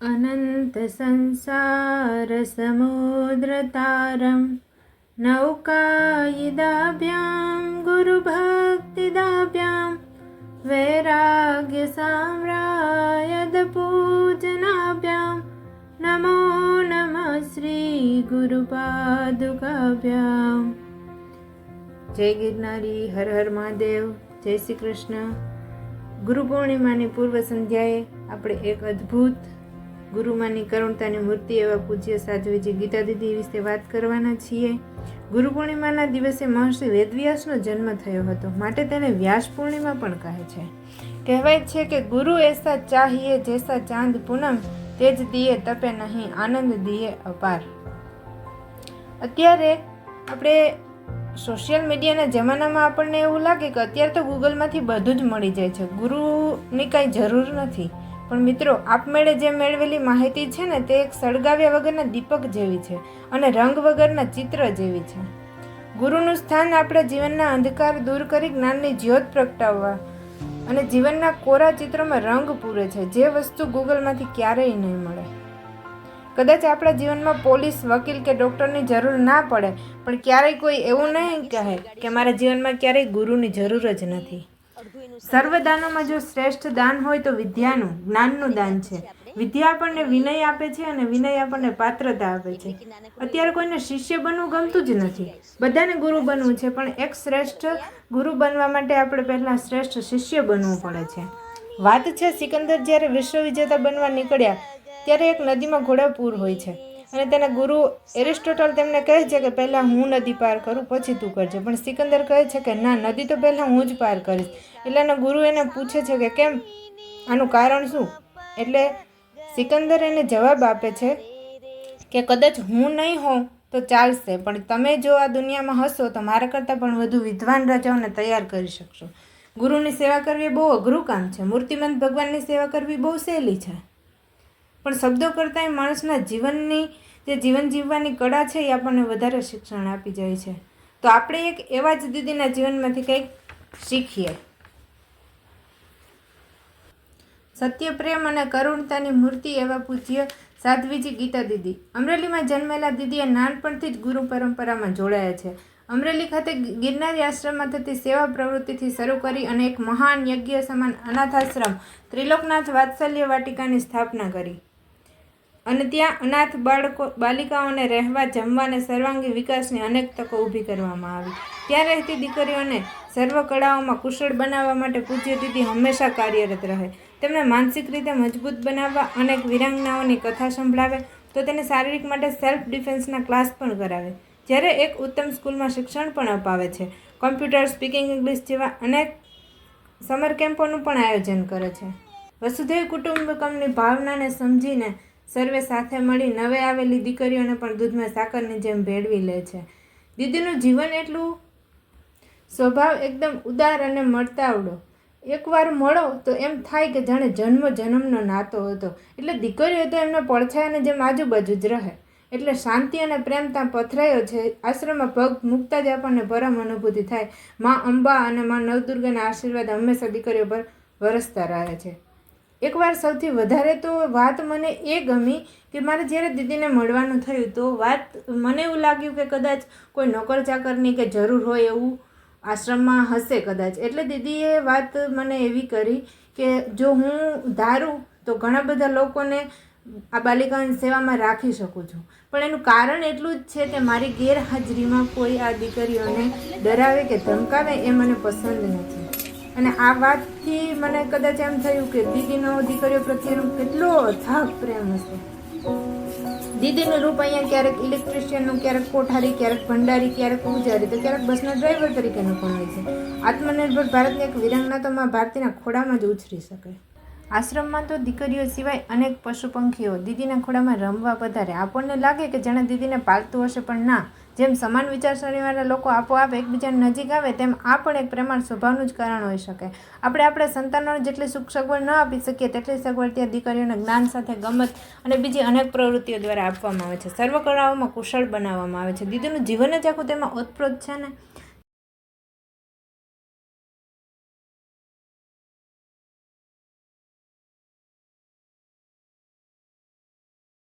અનંત સંસાર સમુદ્ર તારમ નૌકાયિદાભ્યામ ગુરુભક્તિદાભ્યામ વૈરાગ્ય સામ્રાયદ પૂજનાભ્યામ નમો નમ શ્રી ગુરુપાદુકાભ્યામ જય ગિરનારી હર હર મહાદેવ જય શ્રી કૃષ્ણ ગુરુ પૂર્ણિમાની પૂર્વ સંધ્યાએ આપણે એક અદ્ભુત ગુરુમાની કરુણતાની મૂર્તિ એવા પૂજ્ય સાધ્વીજી ગીતા દીદી વિશે વાત કરવાના છીએ. ગુરુ પૂર્ણિમાના દિવસે મહર્ષિ વેદવ્યાસનો જન્મ થયો હતો. માટે તેને વ્યાસ પૂર્ણિમા પણ કહે છે. કહેવાય છે કે ગુરુ એસા ચાહીએ જેસા ચાંદ પૂનમ તેજ દિયે તપે નહીં, આનંદ દિયે અપાર. અત્યારે આપણે સોશિયલ મીડિયાના જમાનામાં આપણને એવું લાગે કે અત્યારે તો ગૂગલમાંથી બધું જ મળી જાય છે. ગુરુની કાંઈ જરૂર નથી. પણ મિત્રો, આપમેળે જે મેળવેલી માહિતી છે ને, તે એક સળગાવ્યા વગરના દીપક જેવી છે અને રંગ વગરના ચિત્ર જેવી છે. ગુરુનું સ્થાન આપણા જીવનના અંધકાર દૂર કરી જ્ઞાનની જ્યોત પ્રગટાવવા અને જીવનના કોરા ચિત્રોમાં રંગ પૂરે છે, જે વસ્તુ ગૂગલમાંથી ક્યારેય નહીં મળે. કદાચ આપણા જીવનમાં પોલીસ, વકીલ કે ડૉક્ટરની જરૂર ના પડે, પણ ક્યારેય કોઈ એવું નહીં કહે કે મારા જીવનમાં ક્યારેય ગુરુની જરૂર જ નથી. સર્વ દાનોમાં જો શ્રેષ્ઠ દાન હોય તો વિદ્યાનું, જ્ઞાનનું દાન છે. વિદ્યા આપણને વિનય આપે છે અને વિનય આપણને પાત્રતા આપે છે. અત્યારે કોઈને શિષ્ય બનવું ગમતું જ નથી. બધાને ગુરુ બનવું છે, પણ એક શ્રેષ્ઠ ગુરુ બનવા માટે આપણે પહેલાં શ્રેષ્ઠ શિષ્ય બનવું પડે છે. વાત છે, સિકંદર જ્યારે વિશ્વ વિજેતા બનવા નીકળ્યા, ત્યારે એક નદીમાં ઘોડાપૂર હોય છે. અને તેના ગુરુ એરિસ્ટોટલ તેમને કહે છે કે પહેલાં હું નદી પાર કરું, પછી તું કરજે. પણ સિકંદર કહે છે કે ના, નદી તો પહેલાં હું જ પાર કરીશ. એટલે એના ગુરુ એને પૂછે છે કે કેમ? આનું કારણ શું? એટલે સિકંદર એને જવાબ આપે છે કે કદાચ હું નહીં હોઉં તો ચાલશે, પણ તમે જો આ દુનિયામાં હશો તો મારા કરતાં પણ વધુ વિદ્વાન રાજાઓને તૈયાર કરી શકશો. ગુરુની સેવા કરવી બહુ અઘરું કામ છે. મૂર્તિમંત ભગવાનની સેવા કરવી બહુ સહેલી છે. પણ શબ્દો કરતાં માણસના જીવનની, જે જીવન જીવવાની કળા છે, એ આપણને વધારે શિક્ષણ આપી જાય છે. તો આપણે એક એવા જ દીદીના જીવનમાંથી કંઈક શીખીએ. સત્ય પ્રેમ અને કરુણતાની મૂર્તિ એવા પૂજ્ય સાધ્વીજી ગીતા દીદી. અમરેલીમાં જન્મેલા દીદીએ નાનપણથી જ ગુરુ પરંપરામાં જોડાયા છે. અમરેલી ખાતે ગિરનારી આશ્રમમાં થતી સેવા પ્રવૃત્તિથી શરૂ કરી અને એક મહાન યજ્ઞ સમાન અનાથાશ્રમ, ત્રિલોકનાથ વાત્સલ્ય વાટિકાની સ્થાપના કરી. અને ત્યાં અનાથ બાળકો, બાલિકાઓને રહેવા, જમવા અને સર્વાંગી વિકાસની અનેક તકો ઊભી કરવામાં આવી. ત્યાં રહેતી દીકરીઓને સર્વ કળાઓમાં કુશળ બનાવવા માટે પૂજ્ય દીદી હંમેશા કાર્યરત રહે. તેમને માનસિક રીતે મજબૂત બનાવવા, અનેક વિરાંગનાઓની કથા સંભળાવે, તો તેને શારીરિક માટે સેલ્ફ ડિફેન્સના ક્લાસ પણ કરાવે. જ્યારે એક ઉત્તમ સ્કૂલમાં શિક્ષણ પણ અપાવે છે. કોમ્પ્યુટર સ્પીકિંગ ઇંગ્લિશ જેવા અનેક સમર કેમ્પોનું પણ આયોજન કરે છે. વસુધૈવ કુટુંબકમની ભાવનાને સમજીને સર્વે સાથે મળી નવે આવેલી દીકરીઓને પણ દૂધમાં સાકરની જેમ ભેળવી લે છે. દીદીનું જીવન એટલું સ્વભાવ એકદમ ઉદાર અને મળતાવડો. એકવાર મળો તો એમ થાય કે જાણે જન્મ જન્મનો નાતો હતો. એટલે દીકરીઓ તો એમના પડછાયાને જેમ આજુબાજુ જ રહે. એટલે શાંતિ અને પ્રેમ ત્યાં પથરાયો છે. આશ્રમમાં પગ મૂકતા જ આપણને પરમ અનુભૂતિ થાય. માં અંબા અને માં નવદુર્ગાના આશીર્વાદ હંમેશા દીકરીઓ પર વરસતા રહે છે. એકવાર સૌથી વધારે તો વાત મને એ ગમી કે મારે જ્યારે દીદીને મળવાનું થયું તો વાત મને એવું લાગ્યું કે કદાચ કોઈ નોકર ચાકરની કે જરૂર હોય એવું આશ્રમમાં હશે કદાચ. એટલે દીદીએ વાત મને એવી કરી કે જો હું ધારું તો ઘણા બધા લોકોને આ બાલિકાની સેવામાં રાખી શકું છું. પણ એનું કારણ એટલું જ છે કે મારી ગેરહાજરીમાં કોઈ આ દીકરીઓને ડરાવે કે ધમકાવે એ મને પસંદ નથી. અને આ વાતથી મને કદાચ એમ થયું કે દીદીનો દીકરીઓ પ્રત્યેનો કેટલો અથાગ પ્રેમ હશે. દીદીનું રૂપ અહીંયા ક્યારેક ઇલેક્ટ્રિશિયનનું ક્યારેક કોઠારી, ક્યારેક ભંડારી, ક્યારેક પૂજારી, તો ક્યારેક બસના ડ્રાઈવર તરીકેનું પણ હોય છે. આત્મનિર્ભર ભારતની એક વિરાંગના તો માં ભારતીના ખોડામાં જ ઉછરી શકે આશ્રમમાં તો દીકરીઓ સિવાય અનેક પશુ પંખીઓ દીદીના ખોળામાં રમવા પધારે આપણને લાગે કે જાણે દીદીને પાલતું હશે પણ ના. જેમ સમાન વિચારસરણીવાળા લોકો આપોઆપ એકબીજાની નજીક આવે, તેમ આ પણ એક પ્રેમાળ સ્વભાવનું જ કારણ હોઈ શકે. આપણે આપણા સંતાનોને જેટલી સુખ સગવડ ન આપી શકીએ, તેટલી સગવડ ત્યાં દીકરીઓને જ્ઞાન સાથે ગમત અને બીજી અનેક પ્રવૃત્તિઓ દ્વારા આપવામાં આવે છે. સર્વ કળાઓમાં કુશળ બનાવવામાં આવે છે. દીદીનું જીવન જ આખું તેમાં ઓતપ્રોત છે ને?